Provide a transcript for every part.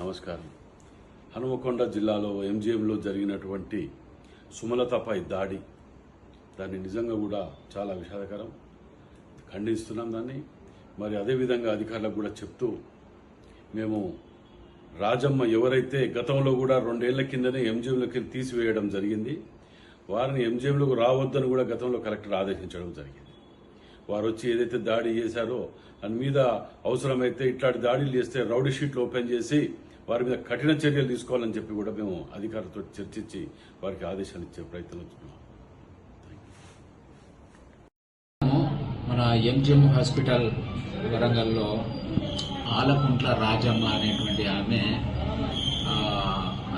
నమస్కారం. హనుమకొండ జిల్లాలో ఎంజిఎంలో జరిగినటువంటి సుమలతపై దాడి. దాన్ని నిజంగా కూడా చాలా విషాదకరం. ఖండిస్తున్నాం దాన్ని. మరి అదేవిధంగా అధికారులకు కూడా చెప్తూ మేము రాజమ్మ ఎవరైతే గతంలో కూడా రెండేళ్ళ కిందనే ఎంజిఎంలోకి తీసివేయడం జరిగింది వారిని ఎంజిఎంలోకి రావద్దని కూడా గతంలో కలెక్టర్ ఆదేశించడం జరిగింది. వారు వచ్చి ఏదైతే దాడి చేశారో దాని మీద అవసరమైతే ఇట్లాంటి దాడులు చేస్తే రౌడీ షీట్లు ఓపెన్ చేసి వారి మీద కఠిన చర్యలు తీసుకోవాలని చెప్పి కూడా మేము అధికారులతో చర్చించి వారికి ఆదేశాలు ఇచ్చే ప్రయత్నం చేస్తున్నాం మన ఎంజిఎం హాస్పిటల్ వరంగల్లో ఆలకుంట్ల రాజమ్మ అనేటువంటి ఆమె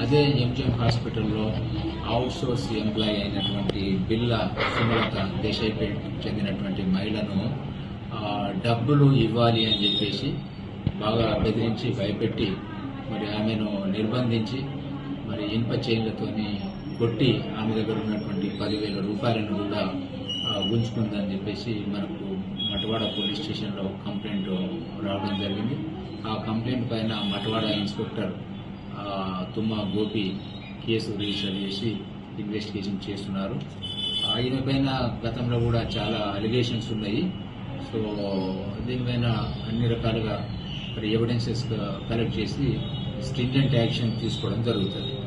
అదే ఎంజిఎం హాస్పిటల్లో అవుట్ సోర్స్ ఎంప్లాయీ అయినటువంటి బిల్ల సుమలత దేశాయిపేట్ చెందినటువంటి మహిళను డబ్బులు ఇవ్వాలి అని చెప్పేసి బాగా బెదిరించి భయపెట్టి మరి ఆమెను నిర్బంధించి మరి ఇనుప చైన్లతోని కొట్టి ఆమె దగ్గర ఉన్నటువంటి పదివేల రూపాయలను కూడా ఆ, గుంజుకుందని చెప్పేసి మనకు మటవాడ పోలీస్ స్టేషన్లో కంప్లైంట్ రావడం జరిగింది. ఆ కంప్లైంట్ పైన Matwada inspector Tumma Gopi case register చేసి ఇన్వెస్టిగేషన్ చేస్తున్నారు. ఆ, ఈమె పైన గతంలో కూడా చాలా అలిగేషన్స్ ఉన్నాయి. సో దీనిపైన అన్ని రకాలుగా ఎవిడెన్సెస్ కలెక్ట్ చేసి స్ట్రింజెంట్ యాక్షన్ తీసుకోవడం జరుగుతుంది.